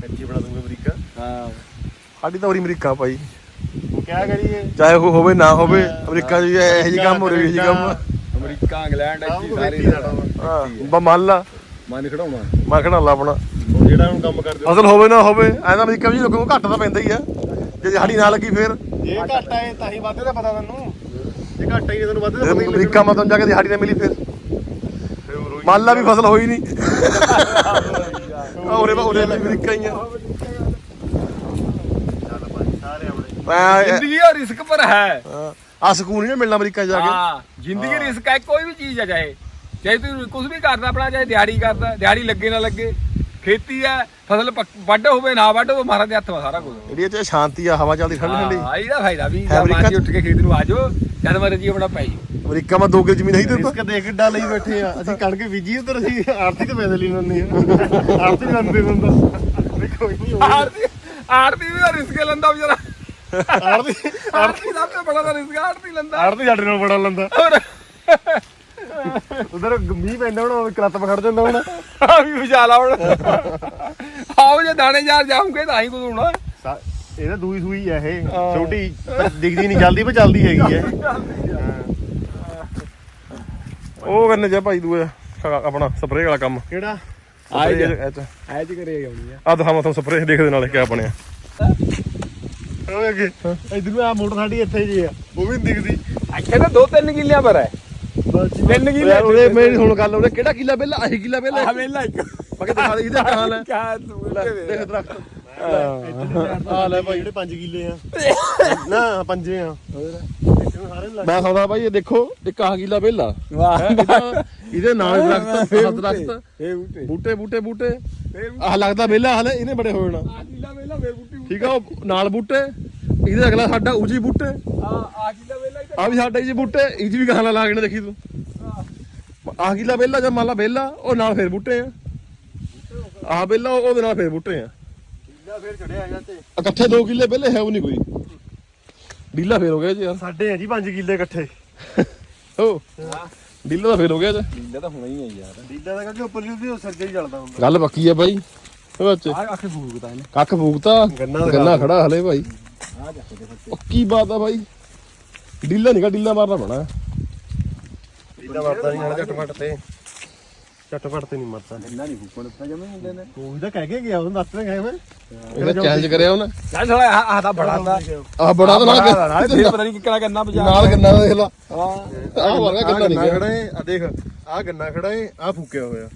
ਕੱਚੀ ਬਣਾ ਦੂੰਗੇ ਅਮਰੀਕਾ। ਹਾਂ। ਸਾਡੀ ਤਾਂ ਉਰੀ ਅਮਰੀਕਾ ਭਾਈ। ਉਹ ਕਿਆ ਕਰੀਏ? ਚਾਹੇ ਉਹ ਹੋਵੇ ਨਾ ਹੋਵੇ ਅਮਰੀਕਾ 'ਚ ਇਹੋ ਜਿਹੀ ਕੰਮ ਹੋ ਰਹੀ ਜਿਹੀ ਕੰਮ। ਅਮਰੀਕਾ ਇੰਗਲੈਂਡ ਇੱਥੇ ਸਾਰੇ। ਹਾਂ ਬਾ ਮੰਨ ਲਾ ਮਨ ਖੜਾਉਣਾ। ਮੈਂ ਖੜਾ ਲਾ ਆਪਣਾ। ਹੁਣ ਜਿਹੜਾ ਹੁਣ ਕੰਮ ਕਰਦੇ ਫਸਲ ਹੋਵੇ ਨਾ ਹੋਵੇ ਐਂ ਤਾਂ ਅਮਰੀਕਾ ਵਿੱਚ ਲੋਕਾਂ ਨੂੰ ਘੱਟ ਤਾਂ ਪੈਂਦਾ ਹੀ ਆ। ਜੇ ਸਾਡੀ ਨਾ ਲੱਗੀ ਫੇਰ। ਜੇ ਘੱਟ ਆਏ ਤਾਂ ਹੀ ਵਾਧੇ ਦਾ ਪਤਾ ਤੈਨੂੰ ਜੇ ਘੱਟ ਆਈ ਤੈਨੂੰ ਵਾਧੇ ਦਾ ਜੇ ਪਤਾ ਹੀ ਨਹੀਂ ਅਮਰੀਕਾ ਮਤੋਂ ਜਾ ਕੇ ਦਿਹਾੜੀ ਨਾ ਮਿਲੀ ਫੇਰ। ਮੰਨ ਲਾ ਵੀ ਫਸਲ ਹੋਈ ਨਹੀਂ। ਉਹਰੇ ਉਹਰੇ ਵੀ ਅਮਰੀਕਾ ਹੀ ਆ ਚੱਲ ਭਾਈ ਸਾਰੇ ਆਪਣੇ ਮੈਂ ਜ਼ਿੰਦਗੀ ਰਿਸਕ ਪਰ ਹੈ। ਆ ਸਕੂਨ ਨਹੀਂ ਮਿਲਣਾ ਅਮਰੀਕਾ ਜਾ ਕੇ। ਹਾਂ ਜ਼ਿੰਦਗੀ ਰਿਸਕ ਹੈ ਕੋਈ ਵੀ ਚੀਜ਼ ਹੈ ਚਾਹੇ। ਚਾਹੇ ਤੂੰ ਕੁਝ ਵੀ ਕਰਦਾ ਆਪਣਾ ਚਾਹੇ ਦਿਹਾੜੀ ਕਰਦਾ ਦਿਹਾੜੀ ਲੱਗੇ ਨਾ ਲੱਗੇ ਖੇਤੀ ਹੈ ਫਸਲ ਪੱਕ- ਵੱਢ ਹੋਵੇ ਨਾ ਵੱਢ ਹੋਵੇ ਮਹਾਰਾਜ ਦੇ ਹੱਥ ਵਾ ਸਾਰਾ ਕੁਝ ਇੰਡੀਆ 'ਚ ਸ਼ਾਂਤੀ ਆ ਹਵਾ ਚੱਲਦੀ ਠੰਡੀ ਠੰਡੀ। ਹਾਂ ਇਹਦਾ ਫਾਇਦਾ ਵੀ ਹੈ ਅਮਰੀਕਾ ਉੱਠ ਕੇ ਖੇਤ ਨੂੰ ਆ ਜਾਓ ਜਦ ਮਰਜ਼ੀ ਆਪਣਾ ਪੈ ਜਾਓ। ਅਮਰੀਕਾ ਮਾ ਦੋ ਕਿਲ ਜ਼ਮੀਨ ਹੈ ਤੇ ਰਿਸਕ ਦੇਖ ਕਿੱਡਾ ਲਈ ਬੈਠੇ ਆ। ਅਸੀਂ ਕਣਕ ਬੀਜੀ ਉਧਰ ਅਸੀਂ ਆਰਤੀ ਤੇ ਪੈਸੇ ਲਈ ਲੈਂਦੇ ਆ। ਆਰਤੀ ਲੈਂਦੇ ਬੰਦਾ। ਵੀ ਕੋਈ ਨਹੀਂ। ਆਰਤੀ ਆਰਤੀ ਵੀ ਰਿਸਕ ਲੈਂਦਾ ਵਿਚਾਰਾ। ਆਰਤੀ ਆਰਤੀ ਸਭ ਤੋਂ ਬੜਾ ਰਿਸਕ ਆਰਤੀ ਲੈਂਦਾ। ਆਰਤੀ ਸਾਡੇ ਨਾਲ ਬੜਾ ਲੈਂਦਾ। ਹੋਰ। ਉਧਰ ਮੀਂਹ ਪੈਂਦਾ ਹੁਣ ਉਹ ਕਲੱਤ ਪਖੜ ਜਾਂਦਾ ਹੁਣ। ਆ ਵੀ ਵਿਚਾਲਾ ਹੁਣ। ਆਓ ਜੇ ਦਾਣੇ ਯਾਰ ਜਾਉਂਗੇ ਤਾਂ ਹੀ ਕੁਝ ਹੋਣਾ। ਇਹ ਤਾਂ ਦੂਈ ਸੂਈ ਆ ਇਹ ਛੋਟੀ ਪਰ ਦਿਖਦੀ ਨਹੀਂ ਜਲਦੀ ਪਰ ਚੱਲਦੀ ਹੈਗੀ ਆ। ਉਹ ਕਰਨੇ ਜਾ ਭਾਈ ਦੂਏ ਆਪਣਾ ਸਪਰੇਅ ਵਾਲਾ ਕੰਮ। ਕਿਹੜਾ? ਜਾ। ਇਹ 'ਚ। ਕਰੇ ਆਉਣੀ ਆ। ਆ ਦਿਖਾਵਾਂ ਤੁਹਾਨੂੰ ਸਪਰੇਅ ਦੇਖਦੇ ਨਾਲੇ ਕਿਆ ਬਣਿਆ। ਉਹ ਅੱਗੇ ਇਧਰ ਆ ਮੋਟਰ ਸਾਡੀ ਇੱਥੇ ਜੀ ਆ ਉਹ ਵੀ ਨੀ ਦਿਖਦੀ। ਇੱਥੇ ਤਾਂ ਦੋ ਤਿੰਨ ਕਿੱਲਿਆਂ ਪਰ ਹੈ। ਤਿੰਨ ਕਿੱਲੇ ਉਹਦੇ ਮੇਰੀ ਹੁਣ ਗੱਲ ਉਹਨੇ ਕਿਹੜਾ ਕਿੱਲਾ ਪਹਿਲਾਂ ਆਹੀ ਕਿੱਲਾ ਆ ਪਹਿਲਾਂ ਵੇਲਾ ਇੱਕ। ਮੈਂ ਕਿਹਾ ਦਿਖਾ ਦੇ ਇਹਦਾ ਹਾਲ ਹੈ। ਕਿਆ ਤੂੰ ਦੇਖ ਦਰਖਤ। ਆ ਲੈ ਭਾਈ। ਜਿਹੜੇ 5 ਕਿੱਲੇ ਆ। ਨਾ ਪੰਜੇ ਆ। ਮੈਂ ਸੌਦਾ ਭਾਈ ਇਹ ਦੇਖੋ ਇੱਕ ਆਹ ਕਿੱਲਾ ਪਹਿਲਾਂ ਵਾਹ। ਇਹਦਾ- ਨਾਲ ਦਰਖਤ ਆਹ ਦਰਖਤ। ਇਹ ਬੂਟੇ। ਬੂਟੇ ਬੂਟੇ ਬੂਟੇ। ਫੇਰ ਆਹ ਲੱਗਦਾ ਵਿਹਲਾ ਹਲੇ ਇਹਨੇ ਬੜੇ ਹੋ ਜਾਣਾ ਆ ਕਿੱਲਾ ਵੇਲਾ ਫੇਰ ਬੂਟੀ ਠੀਕ ਆ ਉਹ ਨਾਲ ਬੂਟੇ। ਇਹਦੇ ਅਗਲਾ ਸਾਡਾ ਉਜੀ ਬੂਟੇ। ਆ ਆ ਕਿੱਲਾ ਆ ਵੀ ਸਾਡੇ ਜੀ ਬੂਟੇ ਇਹ 'ਚ ਵੀ ਗਾਣਾ ਲਾ ਕੇ ਦੇਖੀ ਤੂੰ। ਆਹ ਕਿੱਲਾ ਵਿਹਲਾ ਜਾਂ ਮੰਨ ਲਾ ਵਿਹਲਾ ਉਹ ਨਾਲ ਫੇਰ ਬੂਟੇ ਆ। ਵਿਹਲਾ ਉਹ- ਉਹਦੇ ਨਾਲ ਫੇਰ ਬੂਟੇ ਆ। ਕਿੱਲਾ ਫੇਰ ਚੜਿਆ ਹੈਗਾ ਤੇ। ਇਕੱਠੇ 2 ਕਿੱਲੇ ਪਹਿਲੇ ਹੈ ਉਹ ਨਹੀਂ ਕੋਈ। ਢੀਲਾ ਫੇਰ ਹੋ ਗਿਆ ਜੀ ਯਾਰ ਸਾਡੇ ਆ ਜੀ 5 ਕਿੱਲੇ ਇਕੱਠੇ। ਡੀਲਾ ਤਾਂ ਫੇਰ ਹੋ ਗਿਆ ਜੇ ਲੀਲਾ ਤਾਂ ਹੋਣਾ ਹੀ ਹੈ ਯਾਰ। ਡੀਡਾ ਦਾ ਕਰਕੇ ਉੱਪਰ ਜੁਦੀ ਉਹ ਸਰਜੇ ਹੀ ਚੱਲਦਾ ਹੁੰਦਾ। ਗੱਲ ਪੱਕੀ ਆ ਬਾਈ। ਉਹ ਬੱਚੇ। ਆ ਆਖੇ ਫੂਕਦਾ ਇਹਨੇ। ਕੱਖ ਫੂਕਤਾ। ਗੰਨਾ ਖੜਾ ਹਲੇ ਭਾਈ ਆ ਜਾ ਕੇ ਉਹ ਕੀ ਬਾਤ ਆ ਬਾਈ। ਡੀਲਾ ਨਹੀਂ ਕਾ ਡੀਲਾ ਮਾਰਨਾ ਪੈਣਾ। ਡੀਡਾ ਵਰਤਾ ਨਹੀਂ ਹਣਾ ਝਟਪਟ ਤੇ। ਝਟਪਟ ਤੇ ਨਹੀਂ ਮਰਦਾ। ਇੰਨਾ ਨਹੀਂ ਫੂਕਣ ਦਿੱਤਾ ਜਮੇ ਹੁੰਦੇ ਨੇ। ਤੂੰ ਤਾਂ ਕਹਿ ਕੇ ਗਿਆ ਉਹਨੂੰ ਦੱਸ ਰਿਹਾ ਮੈਂ। ਇਹਨੇ ਚੈਲੰਜ ਕਰਿਆ ਉਹਨੇ। ਚੱਲ ਸਾਲਾ ਆਹ ਆਹ ਤਾਂ ਬੜਾ ਦਾ ਆ ਬੜਾ ਤਾਂ ਨਾਲ ਨਾਲੇ ਫੇਰ ਪਤਾ ਨਹੀਂ ਕਿੱਕਣਾ ਕਰਨਾ ਬਜਾ ਨਾਲ ਗੰਨਾ ਦੇਖ ਲਾ। ਹਾਂ। ਆਹ ਵਰਗਾ ਗੰਨਾ ਨਹੀਂ ਖੜਾ ਏ ਆ ਦੇਖ ਆ ਗੰਨਾ ਖੜਾ ਏ ਆ ਫੂਕਿਆ ਹੋਇਆ।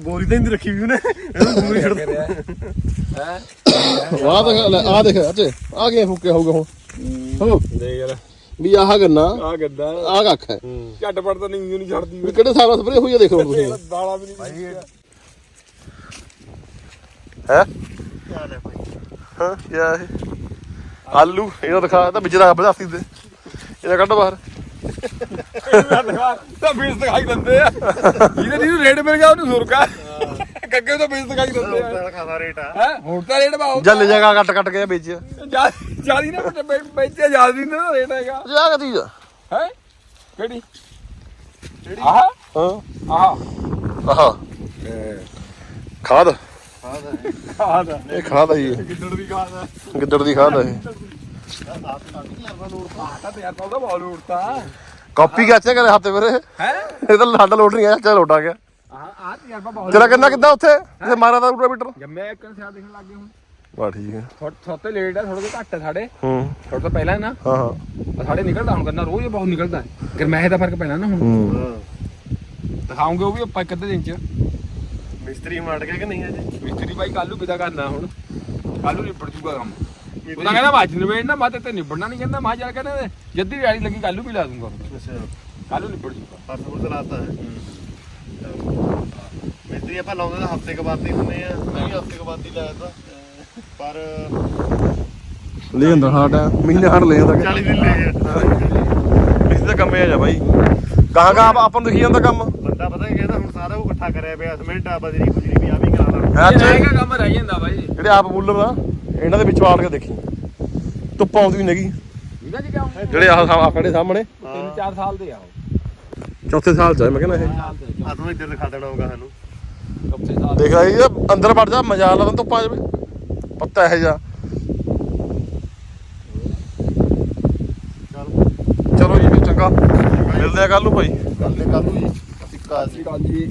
ਬੋਰੀ ਤਾਂ ਨਹੀਂ ਰੱਖੀ ਵੀ ਉਹਨੇ। ਇਹਨੂੰ ਬੋਰੀ ਛੱਡ ਹੈ ਵਾਹ ਲੈ ਆ ਦੇਖ ਅੱਛੇ ਆ ਕੀ ਫੁੱਕਿਆ ਹੋਊਗਾ ਹੁਣ? ਹੋ। ਦੇ ਯਾਰ। ਵੀ ਆਹ ਗੰਨਾ ਆ ਗੱਦਾ ਆਹ ਕੱਖ ਹੈ। ਝਟਪਟ ਤਾਂ ਨਹੀਂ ਨਹੀਂ ਛੱਡਦੀ। ਵੀ ਕਿਹੜੇ ਸਾਰਾ ਸਪਰੇ ਹੋਈ ਆ ਦੇਖੋ ਹੁਣ ਤੁਸੀਂ। ਦਾਣਾ ਵੀ ਨਹੀਂ ਹੈ? ਹੈ ਇਹ? ਆਲੂ ਇਹਦਾ ਦਿਖਾ ਤਾਂ ਵਿੱਚ ਦਾ ਬਜ਼ਾਸੀ ਦੇ ਇਹਦਾ ਕੱਢ ਬਾਹਰ। ਤਾਂ ਬੀਜ ਦਿਖਾਈ ਦਿੰਦੇ ਆ। ਜਿਹਦੇ ਜਿਹਨੂੰ ਰੇਟ ਮਿਲ ਗਿਆ ਉਹਨੂੰ ਸੁਰਕਾ ਗੱਗੇ ਤੋਂ ਬੀਜ ਦਿਖਾਈ ਦਿੰਦੇ ਆ। ਖਾਸਾ ਰੇਟ ਆ। ਹੈ? ਹੁਣ ਤਾਂ ਰੇਟ ਬਾਹੂ ਜਾਂ ਲੈ ਜਾਗਾ ਕੱਟ ਕੱਟ ਕੇ ਵੇਚ ਜਾ ਜਿਆਦੀ ਨਾ ਵੇਚਿਆ ਜਿਆਦੀ ਨਾ ਰੇਟ ਹੈਗਾ। ਕਾ ਚੀਜ਼ ਆ? ਹੈ? ਕਿਹੜੀ? ਆਹ? ਹਾਂ। ਆਹ। ਆਹ। ਖਾਦ। ਆਹ ਦਾ ਇਹ ਖਾਦ ਆ ਜੀ। ਇਹ। ਗਿੱਦੜ ਦੀ ਖਾਦ ਆ। ਗਿੱਦੜ ਦੀ ਖਾਦ ਆ ਇਹ। ਆਟਾ ਤੇ ਯਾਰ ਉਹਦਾ ਬਾਲ ਉੜਤਾ ਕਾਪੀ ਕਾਚੇ ਕਰੇ ਹੱਥੇ ਮੇਰੇ। ਹੈ? ਇਹ ਤਾਂ ਸਾਡਾ ਲੋਡ ਨਹੀਂ ਆਇਆ ਚੱਲ ਲੋਟ ਆ ਗਿਆ। ਤੇਰਾ ਕਿੰਨਾ ਕਿੱਦਾਂ ਉੱਥੇ? ਇਹ ਮਾਰਾ ਦਾ ਰੂਟਾ ਮੀਟਰ। ਜੰਮਿਆ ਇੱਕ ਸਿਆਲ ਦੇਖਣ ਲੱਗ ਗਏ ਹੁਣ। ਬਾ ਠੀਕ ਹੈ। ਥੋੜੇ ਥੋੜੇ ਲੇਟ ਆ ਥੋੜੇ ਜਿਹਾ ਘੱਟ ਆ ਸਾਡੇ। ਹੂੰ। ਥੋੜਾ ਤਾਂ ਪਹਿਲਾਂ ਨਾ। ਹਾਂ ਹਾਂ। ਸਾਡੇ ਨਿਕਲਦਾ ਹੁਣ ਕਰਨਾ ਰੋਜ਼ ਬਹੁਤ ਨਿਕਲਦਾ। ਗਰਮੈਸ਼ ਦਾ ਫ਼ਰਕ ਪੈਣਾ ਨਾ ਹੁਣ। ਹੂੰ। ਦਿਖਾਉਂਗੇ ਉਹ ਵੀ ਆਪਾਂ ਇੱਕ ਅੱਧੇ ਦਿਨ ਚ। ਮਿਸਤਰੀ ਮੜ ਗਿਆ ਕਿ ਨਹੀਂ ਅਜੇ? ਮਿਸਤਰੀ ਭਾਈ ਕੱਲੂ ਕਿਦਾ ਕਰਨਾ ਹੁਣ। ਕੱਲੂ ਨਿਬੜ ਜੂਗਾ ਕੰਮ। ਉਹਦਾ ਕਹਿੰਦਾ ਬਾਜ ਨਿਬੇੜ ਨਾ ਮੈਂ ਤੇ ਨਿਬੜਨਾ ਨਹੀਂ ਕਹਿੰਦਾ। ਮੈਂ ਜਾ ਕਹਿੰਦਾ ਜੱਦੀ ਦਿਹਾੜੀ ਲੱਗੀ ਕੱਲੂ ਵੀ ਲਾ ਦੂੰਗਾ ਅੱਛਾ। ਕੱਲੂ ਨਿਬੜ ਜੂਗਾ। ਪਰਸ ਪੁਰਸ ਲਾਤਾ ਹੈ। ਮਿਸਤਰੀ ਆਪਾਂ ਲਾਉਂਦੇ ਤਾਂ ਹਫ਼ਤੇ ਕ ਬਾਅਦ ਹੀ ਹੁੰਦੇ ਆ। ਮੈਂ ਵੀ ਹਫ਼ਤੇ ਕ ਬਾਅਦ ਹੀ ਲਾਇਆ ਤਾਂ। ਪਰ ਲੈ ਜਾਂਦਾ ਸਾਡਾ ਮਹੀਨੇ ਹਟ ਲੈ ਜਾਂਦਾ 40 ਦਿਨ ਲੈ ਗਿਆ ਇਸ ਦਾ ਕੰਮ ਇਹ ਆ ਜਾ ਬਾਈ। ਕਹਾਂ ਕਹਾਂ ਆਪਾਂ ਨੂੰ ਦਿਖੀ ਜਾਂਦਾ ਕੰਮ। ਬੰਦਾ ਪਤਾ ਕੀ ਕਹਿੰਦਾ ਹੁਣ ਸਾਰਾ ਉਹ ਇਕੱਠਾ ਕਰਿਆ ਪਿਆ ਸਿਮੈਂਟ ਆ ਬਜਰੀ ਬੁਜਰੀ ਵੀ ਆ ਵੀ ਕਰਾ ਲਾ। ਹੈ ਕੰਮ ਰਹਿ ਜਾਂਦਾ ਬਾਈ। ਜਿਹੜੇ ਆਪ ਬੂਲਰ ਇਹਨਾਂ ਦੇ ਵਿੱਚ ਵਾੜ ਕੇ ਦੇਖੀ। ਧੁੱਪ ਆਉਂਦੀ ਨਹੀਂ ਹੈਗੀ। ਜੀ ਕਿਉਂ ਜਿਹੜੇ ਆਹ ਸਾਹ ਖੜੇ ਸਾਹਮਣੇ। ਤਿੰਨ ਚਾਰ ਸਾਲ ਦੇ ਆ ਉਹ। ਚੌਥੇ ਸਾਲ ਚ ਆ ਮੈਂ ਕਹਿੰਦਾ ਇਹ। ਸਾਲ ਦੇ ਆ। ਤੂੰ ਇੱਧਰ ਦਿਖਾ ਦੇਣਾ ਹੋਗਾ ਸਾਨੂੰ। ਚੌਥੇ ਸਾਲ ਦੇਖ ਰਹੀ ਆ ਅੰਦਰ ਵੜ ਜਾ ਮਜ਼ਾ ਲਾ ਧੁੱਪਾਂ ਚ ਵੀ ਪੱਤਾ ਇਹ ਜਾ ਚੱਲ। ਚਲੋ ਜੀ ਫਿਰ ਚੰਗਾ। ਮਿਲਦੇ ਆ ਕੱਲ ਨੂੰ ਭਾਈ। ਕੱਲ ਕੱਲ ਨੂੰ ਜੀ। ਸਿੱਕਾ ਸਤਿ ਸ਼੍ਰੀ ਅਕਾਲ ਜੀ।